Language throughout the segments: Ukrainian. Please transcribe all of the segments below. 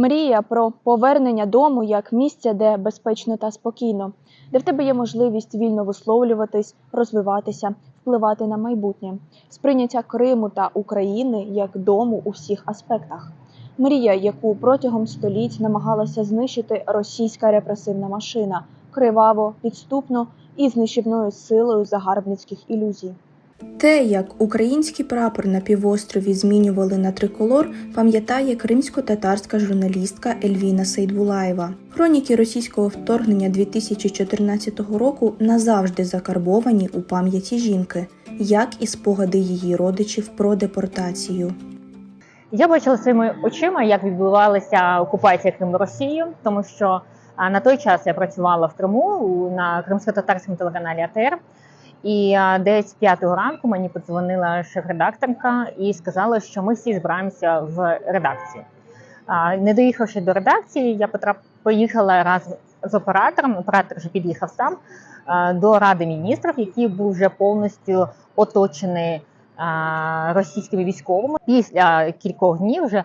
Мрія про повернення дому як місця, де безпечно та спокійно, де в тебе є можливість вільно висловлюватись, розвиватися, впливати на майбутнє, сприйняття Криму та України як дому у всіх аспектах. Мрія, яку протягом століть намагалася знищити російська репресивна машина, криваво, підступно і з нищівною силою загарбницьких ілюзій. Те, як український прапор на півострові змінювали на триколор, пам'ятає кримсько-татарська журналістка Ельвіна Сейдбулаєва. Хроніки російського вторгнення 2014 року назавжди закарбовані у пам'яті жінки, як і спогади її родичів про депортацію. Я бачила своїми очима, як відбувалася окупація Криму Росією, тому що на той час я працювала в Криму на кримсько-татарському телеканалі АТР. І десь п'ятого ранку мені подзвонила шеф-редакторка і сказала, що ми всі збираємося в редакцію. Не доїхавши до редакції, я поїхала разом з оператором. Оператор вже під'їхав сам до Ради міністрів, який був вже повністю оточений російськими військовими. Після кількох днів вже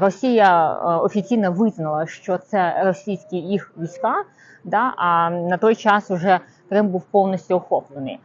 Росія офіційно визнала, що це російські їх війська. Да, а на той час вже Крим був повністю охоплений.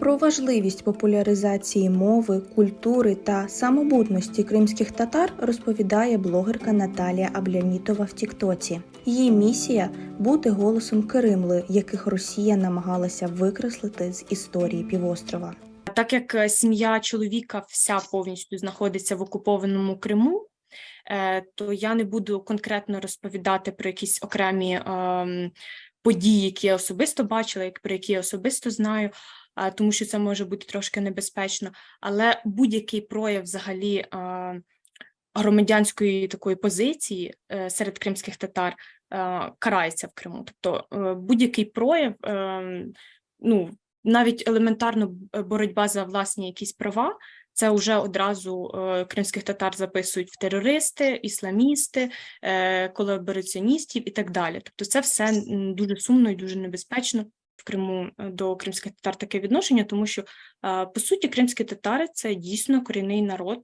Про важливість популяризації мови, культури та самобутності кримських татар розповідає блогерка Наталія Аблянітова в Тіктоці. Її місія бути голосом Кримли, яких Росія намагалася викреслити з історії півострова. Так як е, сім'я чоловіка вся повністю знаходиться в окупованому Криму, е, то я не буду конкретно розповідати про якісь окремі ем, події, які я особисто бачила, як про які я особисто знаю, тому що це може бути трошки небезпечно. Але будь-який прояв взагалі громадянської такої позиції е, серед кримських татар е, карається в Криму. Тобто е, будь-який прояв, ну навіть елементарно боротьба за власні якісь права, це вже одразу е, кримських татар записують в терористи, ісламісти, е, колабораціоністів і так далі. Тобто, це все дуже сумно і дуже небезпечно. В Криму е, до кримських татар таке відношення, тому що е, по суті кримські татари це дійсно корінний народ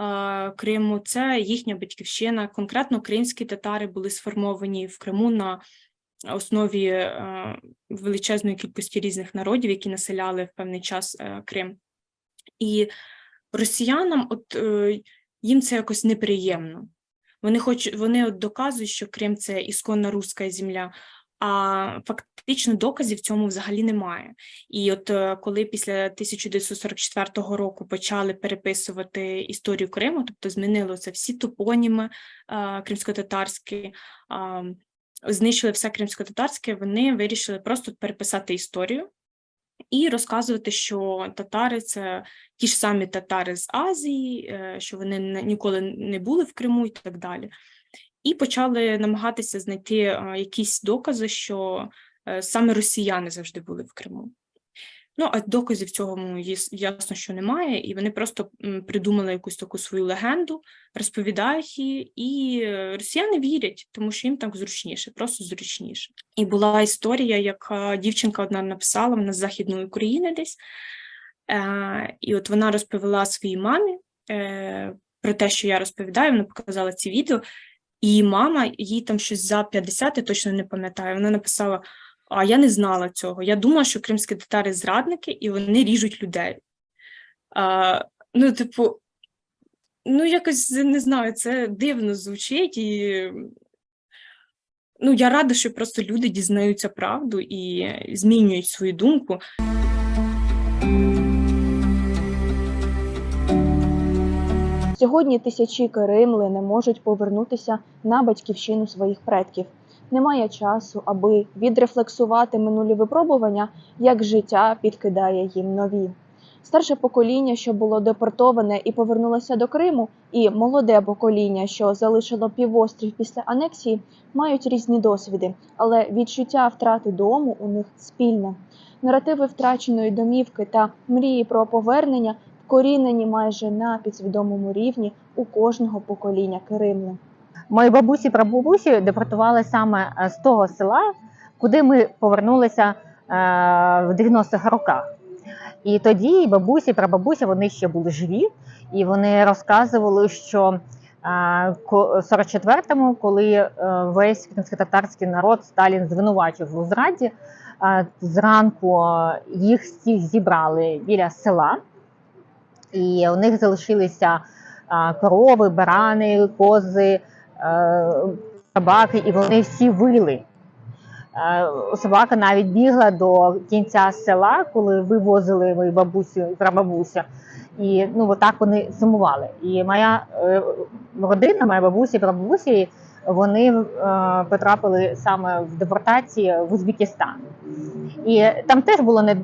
е, Криму, це їхня батьківщина. Конкретно кримські татари були сформовані в Криму на основі величезної кількості різних народів, які населяли в певний час Крим. І росіянам, от їм це якось неприємно. Вони хоч вони от доказують, що Крим це ісконна руська земля, а фактично доказів цьому взагалі немає. І от е, коли після 1944 року почали переписувати історію Криму, тобто змінило всі топоніми е, кримсько-татарські, знищили все кримсько-татарське, вони вирішили просто переписати історію і розказувати, що татари це ті ж самі татари з Азії, е, що вони ніколи не були в Криму і так далі. І почали намагатися знайти е, якісь докази, що е, саме росіяни завжди були в Криму. Ну, а доказів цього ну, ясно, що немає, і вони просто придумали якусь таку свою легенду, розповідають її, і е, росіяни вірять, тому що їм так зручніше, просто зручніше. І була історія, яка дівчинка одна написала, вона з Західної України десь, і от вона розповіла своїй мамі про те, що я розповідаю, вона показала ці відео, і мама їй там щось за 50, я точно не пам'ятаю, вона написала, а я не знала цього. Я думала, що кримські татари зрадники, і вони ріжуть людей. А, ну, типу, ну, якось не знаю, це дивно звучить, і ну, я рада, що просто люди дізнаються правду і змінюють свою думку. Сьогодні тисячі Киримли не можуть повернутися на батьківщину своїх предків. Немає часу, аби відрефлексувати минулі випробування, як життя підкидає їм нові. Старше покоління, що було депортоване і повернулося до Криму, і молоде покоління, що залишило півострів після анексії, мають різні досвіди, але відчуття втрати дому у них спільне. Наративи втраченої домівки та мрії про повернення вкорінені майже на підсвідомому рівні у кожного покоління Киримли. Мої бабусі прабабусі депортували саме е, з того села, куди ми повернулися е, в 90-х роках. І тоді і бабусі, прабабусі вони ще були живі, і вони розказували, що е, в 44-му, коли весь кримсько-татарський народ Сталін звинувачив у зраді, зранку їх всіх зібрали біля села, і у них залишилися корови, барани, кози, е, собаки, і вони всі вили. Е, Собака навіть бігла до кінця села, коли вивозили мою бабусю і прабабусю. І ну отак вони сумували. І моя е, родина, моя бабуся і прабабусі, вони потрапили саме в депортації в Узбекистан. І там теж було не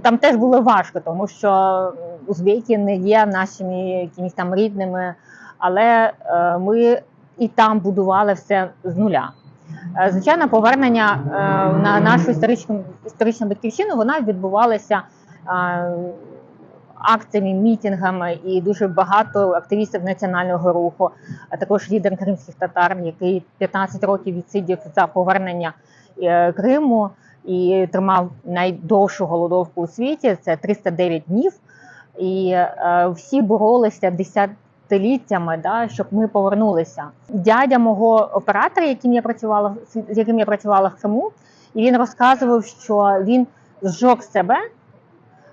там теж було важко, тому що узбеки не є нашими якимись там рідними, але е, ми і там будували все з нуля. Е, Звичайно, повернення е, на нашу історичну історичну батьківщину вона відбувалася акціями, мітингами, і дуже багато активістів національного руху, а також лідер кримських татар, який 15 років відсидів за повернення Криму і тримав найдовшу голодовку у світі. Це 309 днів. І е, всі боролися десятиліттями, да, щоб ми повернулися. Дядя мого оператора, яким я працювала, з яким я працювала в Криму, і він розказував, що він зжег себе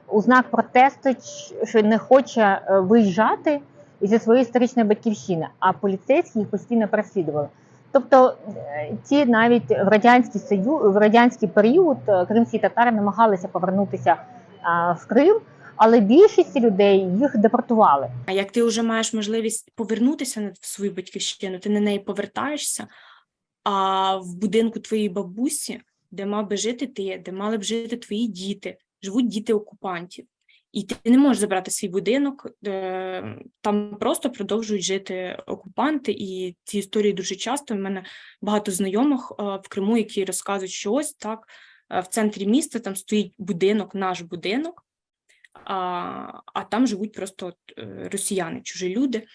у знак протесту, що не хоче е, виїжджати зі своєї історичної батьківщини, а поліцейські їх постійно переслідували. Тобто е, ті навіть в радянський союз в радянський період е, кримські татари намагалися повернутися а, в Крим, але більшість людей їх депортували. А як ти вже маєш можливість повернутися на- свою батьківщину, ти на неї повертаєшся, а в будинку твоєї бабусі, де мав би жити ти, де мали б жити твої діти, живуть діти окупантів. І ти не можеш забрати свій будинок, е, там просто продовжують жити окупанти, і ці історії дуже часто. В мене багато знайомих е, в Криму, які розказують, що ось так е, в центрі міста там стоїть будинок, наш будинок, а, а там живуть просто росіяни, чужі люди.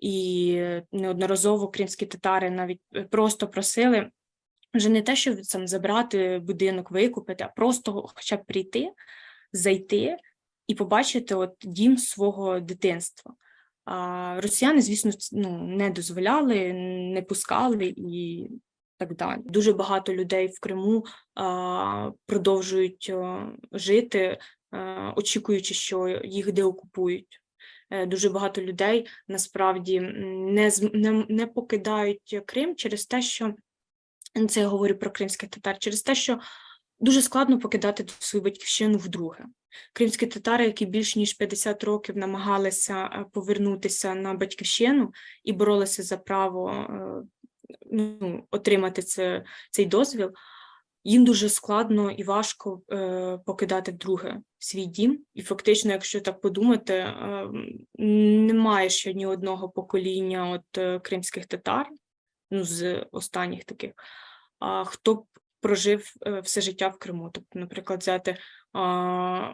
І неодноразово кримські татари навіть просто просили вже не те, щоб там забрати будинок, викупити, а просто хоча б прийти, зайти і побачити от дім свого дитинства. А росіяни, звісно, ну, не дозволяли, не пускали і так далі. Дуже багато людей в Криму а, продовжують жити, а, очікуючи, що їх деокупують. Е, Дуже багато людей насправді не, не, не покидають Крим через те, що це я говорю про кримських татар, через те, що дуже складно покидати свою батьківщину вдруге. Кримські татари, які більш ніж 50 років намагалися е, повернутися на батьківщину і боролися за право е, ну, отримати це, цей дозвіл, їм дуже складно і важко е, покидати вдруге свій дім. І фактично, якщо так подумати, немає ще ні одного покоління от кримських татар, ну з останніх таких, а хто б прожив е, все життя в Криму. Тобто, наприклад, взяти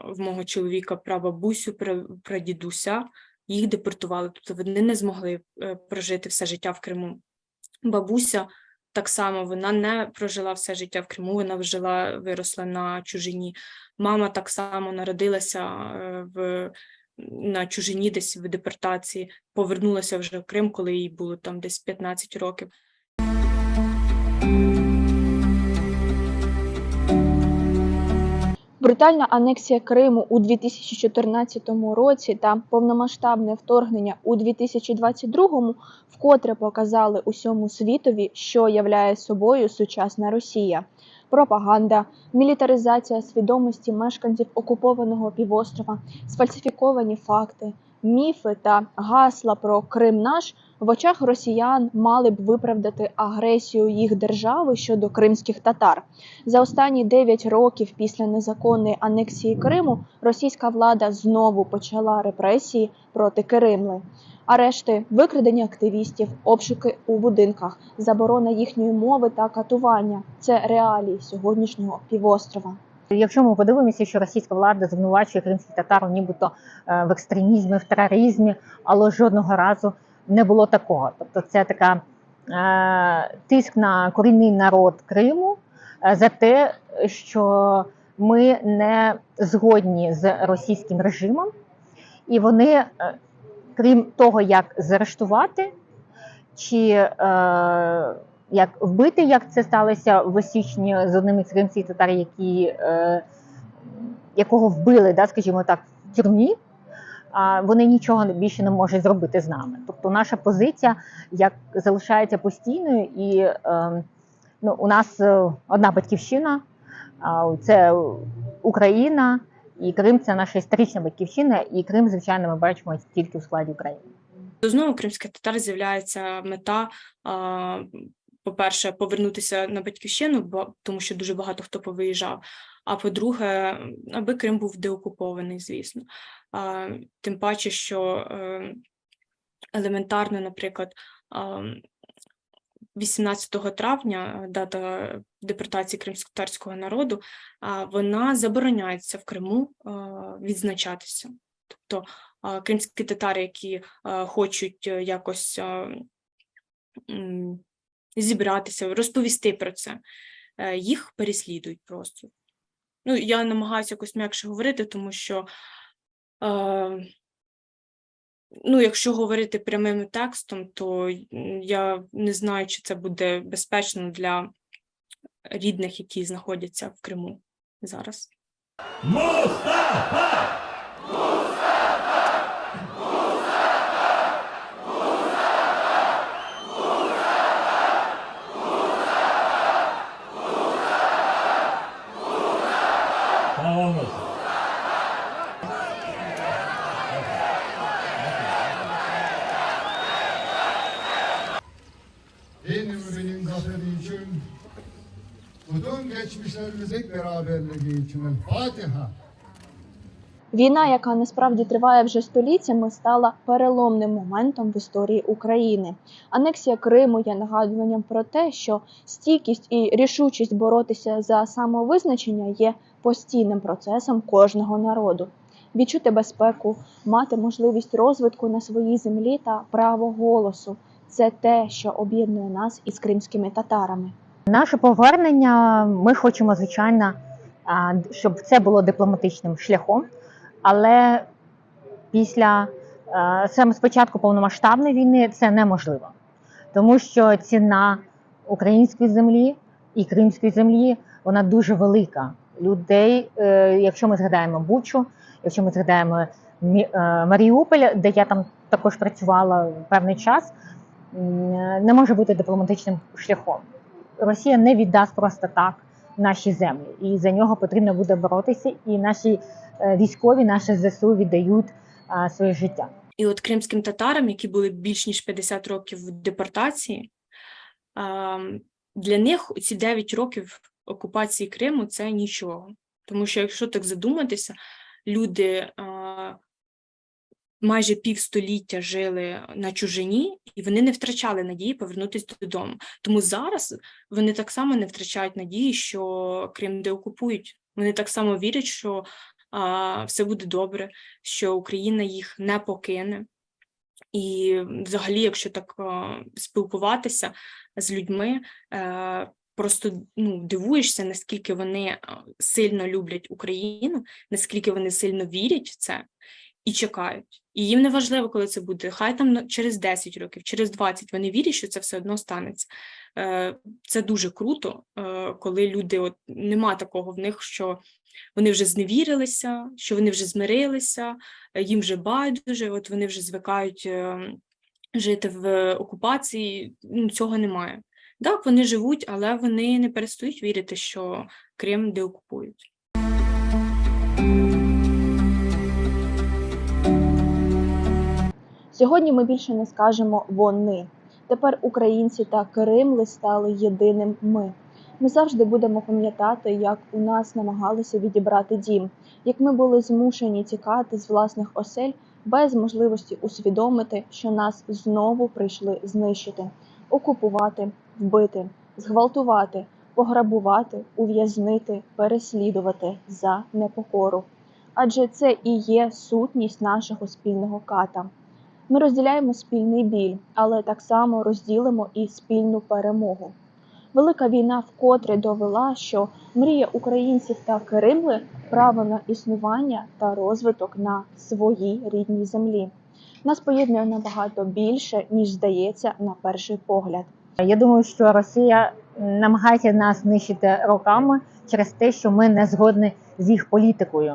в мого чоловіка прабабусю, пра- прадідуся, їх депортували, тобто вони не змогли е, прожити все життя в Криму. Бабуся так само вона не прожила все життя в Криму, вона жила, виросла на чужині. Мама так само народилася е, в на чужині, десь в депортації, повернулася вже в Крим, коли їй було там десь 15 років. Брутальна анексія Криму у 2014 році та повномасштабне вторгнення у 2022 вкотре показали усьому світові, що являє собою сучасна Росія. Пропаганда, мілітаризація свідомості мешканців окупованого півострова, сфальсифіковані факти, Міфи та гасла про Крим наш в очах росіян мали б виправдати агресію їх держави щодо кримських татар. За останні 9 років після незаконної анексії Криму російська влада знову почала репресії проти Киримли. Арешти, викрадення активістів, обшуки у будинках, заборона їхньої мови та катування це реалії сьогоднішнього півострова. Якщо ми подивимося, що російська влада звинувачує кримських татар нібито е, в екстремізмі, в тероризмі, але жодного разу не було такого. Тобто, це така е, тиск на корінний народ Криму е, за те, що ми не згодні з російським режимом, і вони, е, крім того, як заарештувати чи е, як вбити, як це сталося в січні з одним із кримських татар, які, е, якого вбили, да, скажімо так, в тюрмі. Вони нічого більше не можуть зробити з нами. Тобто наша позиція як залишається постійною, і е, ну, у нас е, одна батьківщина, це Україна, і Крим це наша історична батьківщина, і Крим, звичайно, ми бачимо тільки у складі України. Знову кримських татар з'являється мета, по-перше, повернутися на батьківщину, бо тому що дуже багато хто повиїжджав. А по-друге, аби Крим був деокупований, звісно. А, тим паче, що е, елементарно, наприклад, 18 травня, е, дата депортації кримськотарського народу, вона забороняється в Криму відзначатися. Тобто кримські татари, які хочуть е, якось зібратися, розповісти про це, е, їх переслідують просто. Ну, я намагаюся якось м'якше говорити, тому що, е, ну, якщо говорити прямим текстом, то я не знаю, чи це буде безпечно для рідних, які знаходяться в Криму зараз. Sağ Ümrünün zaferi için, bütün geçmişlerimizin beraberliği için. Fatiha. Війна, яка насправді триває вже століттями, стала переломним моментом в історії України. Анексія Криму є нагадуванням про те, що стійкість і рішучість боротися за самовизначення є постійним процесом кожного народу. Відчути безпеку, мати можливість розвитку на своїй землі та право голосу це те, що об'єднує нас із кримськими татарами. Наше повернення ми хочемо, звичайно, щоб це було дипломатичним шляхом, але після саме спочатку повномасштабної війни це неможливо, тому що ціна української землі і кримської землі вона дуже велика. Людей, е, якщо ми згадаємо Бучу, якщо ми згадаємо е, Маріуполь, де я там також працювала певний час, не може бути дипломатичним шляхом. Росія не віддасть просто так наші землі, і за нього потрібно буде боротися. І наші е, військові, наші ЗСУ віддають своє життя. І от кримським татарам, які були більш ніж 50 років в депортації, для них ці 9 років окупації Криму це нічого. Тому що, якщо так задуматися, люди майже півстоліття жили на чужині, і вони не втрачали надії повернутися додому. Тому зараз вони так само не втрачають надії, що Крим деокупують. Вони так само вірять, що а, все буде добре, що Україна їх не покине. І взагалі, якщо так а, спілкуватися з людьми, е, просто ну, дивуєшся, наскільки вони сильно люблять Україну, наскільки вони сильно вірять в це і чекають. І їм не важливо, коли це буде. Хай там через 10 років, через 20, вони вірять, що це все одно станеться. Е, Це дуже круто, е, коли люди, от нема такого в них, що вони вже зневірилися, що вони вже змирилися, е, їм вже байдуже, от вони вже звикають жити в окупації. Ну, цього немає. Так, вони живуть, але вони не перестають вірити, що Крим деокупують. Сьогодні ми більше не скажемо вони. Тепер українці та Кримли стали єдиним ми. Ми завжди будемо пам'ятати, як у нас намагалися відібрати дім, як ми були змушені тікати з власних осель без можливості усвідомити, що нас знову прийшли знищити, окупувати, вбити, зґвалтувати, пограбувати, ув'язнити, переслідувати за непокору. Адже це і є сутність нашого спільного ката. Ми розділяємо спільний біль, але так само розділимо і спільну перемогу. Велика війна вкотре довела, що мрія українців та Кримли право на існування та розвиток на своїй рідній землі. Нас поєднує набагато більше, ніж здається на перший погляд. Я думаю, що Росія намагається нас знищити роками через те, що ми не згодні з їх політикою.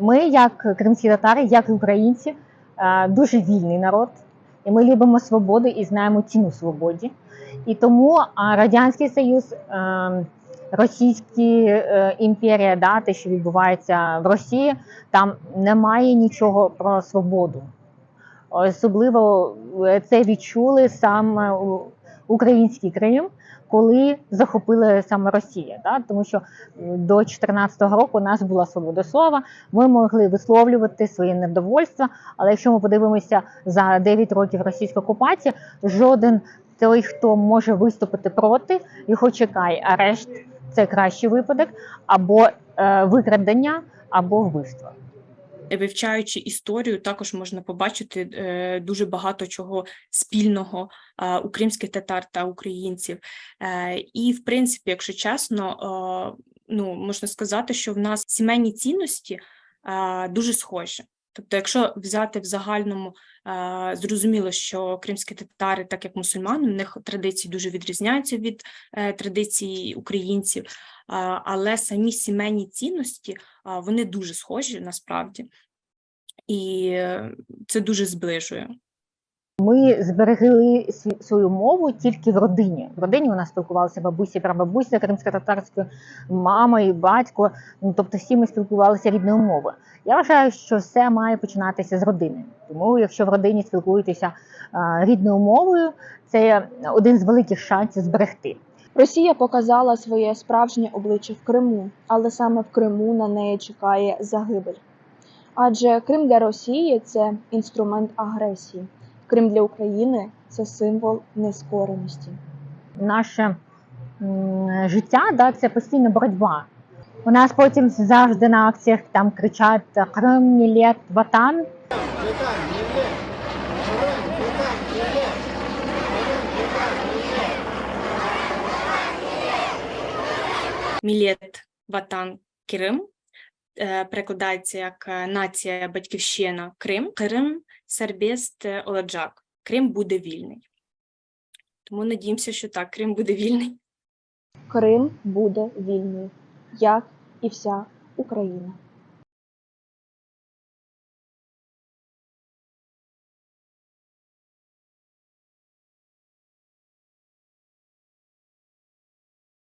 Ми, як кримські татари, як і українці, дуже вільний народ, і ми любимо свободу і знаємо ціну свободі. І тому Радянський Союз, е, Російська е, імперія, да, те, що відбувається в Росії, там немає нічого про свободу. Особливо е, це відчули саме український Крим, коли захопили саме Росія. Да? Тому що до 2014 року у нас була свобода слова, ми могли висловлювати своє недовольство. Але якщо ми подивимося за 9 років російської окупації, жоден той, хто може виступити проти, його чекає арешт. Це кращий випадок, або е, викрадення, або вбивство. Вивчаючи історію, також можна побачити е, дуже багато чого спільного у кримських татар та українців. Е, і, в принципі, якщо чесно, ну можна сказати, що в нас сімейні цінності дуже схожі. Тобто, якщо взяти в загальному, е, зрозуміло, що кримські татари, так як мусульмани, у них традиції дуже відрізняються від е, традицій українців, е, але самі сімейні цінності вони дуже схожі насправді, і це дуже зближує. Ми зберегли свою мову тільки в родині. В родині у нас спілкувалися бабусі, прабабуся кримсько-татарською, мама і батько. Ну тобто всі ми спілкувалися рідною мовою. Я вважаю, що все має починатися з родини. Тому, якщо в родині спілкуєтеся рідною мовою, це один з великих шансів зберегти. Росія показала своє справжнє обличчя в Криму, але саме в Криму на неї чекає загибель. Адже Крим для Росії це інструмент агресії, Крим для України це символ нескореності. Наше життя да, це постійна боротьба. У нас потім завжди на акціях там кричать Крим, мілет, ватан. Мілет Ватан Крим е, перекладається як нація Батьківщина Крим, Крим Сербест Оладжак. Крим буде вільний. Тому надіємося, що так, Крим буде вільний. Крим буде вільний, як і вся Україна.